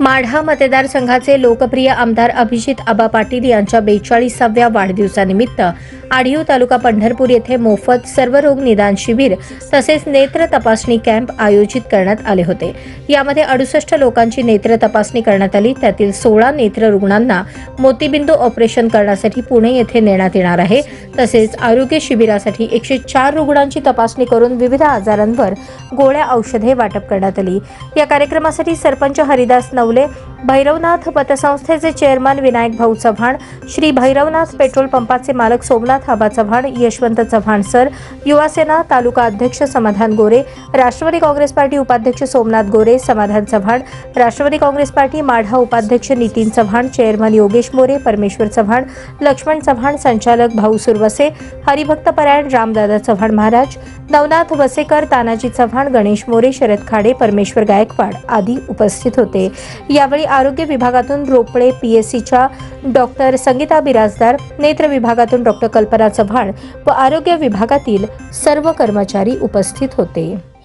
माढा मतदारसंघाचे लोकप्रिय आमदार अभिजित आबा पाटील यांच्या बेचाळीसाव्या वाढदिवसानिमित्त आढीव तालुका पंढरपूर येथे मोफत सर्वरोग निदान शिबिर तसेच नेत्र तपासणी कॅम्प आयोजित करण्यात आले होते. यामध्ये अडुसष्ट लोकांची नेत्र तपासणी करण्यात आली. त्यातील सोळा नेत्र रुग्णांना मोतीबिंदू ऑपरेशन करण्यासाठी पुणे येथे नेण्यात येणार आहे. तसेच आरोग्य शिबिरासाठी एकशे चार रुग्णांची तपासणी करून विविध आजारांवर गोळ्या औषधे वाटप करण्यात आली. या कार्यक्रमासाठी सरपंच हरिदास नवले भैरवनाथ पतसंस्थेचे चेअरमन विनायक भाऊ चव्हाण श्री भैरवनाथ पेट्रोल पंपाचे मालक सोमनाथ आबा चव्हाण यशवंत चव्हाण सर युवासेना तालुका अध्यक्ष समाधान गोरे राष्ट्रवादी काँग्रेस पार्टी उपाध्यक्ष सोमनाथ गोरे समाधान चव्हाण राष्ट्रवादी काँग्रेस पार्टी माढा उपाध्यक्ष नितीन चव्हाण चेअरमन योगेश मोरे परमेश्वर चव्हाण लक्ष्मण चव्हाण संचालक भाऊ सुरवसे हरिभक्त परायण रामदादा चव्हाण महाराज नवनाथ वसेकर तानाजी चव्हाण गणेश मोरे शरद खाडे परमेश्वर गायकवाड आदी उपस्थित होते. यावेळी आरोग्य विभागातून रोपळे पीएससीच्या डॉक्टर संगीता बिराजदार नेत्र विभागातून डॉक्टर कल्पना चव्हाण व आरोग्य विभागातील सर्व कर्मचारी उपस्थित होते.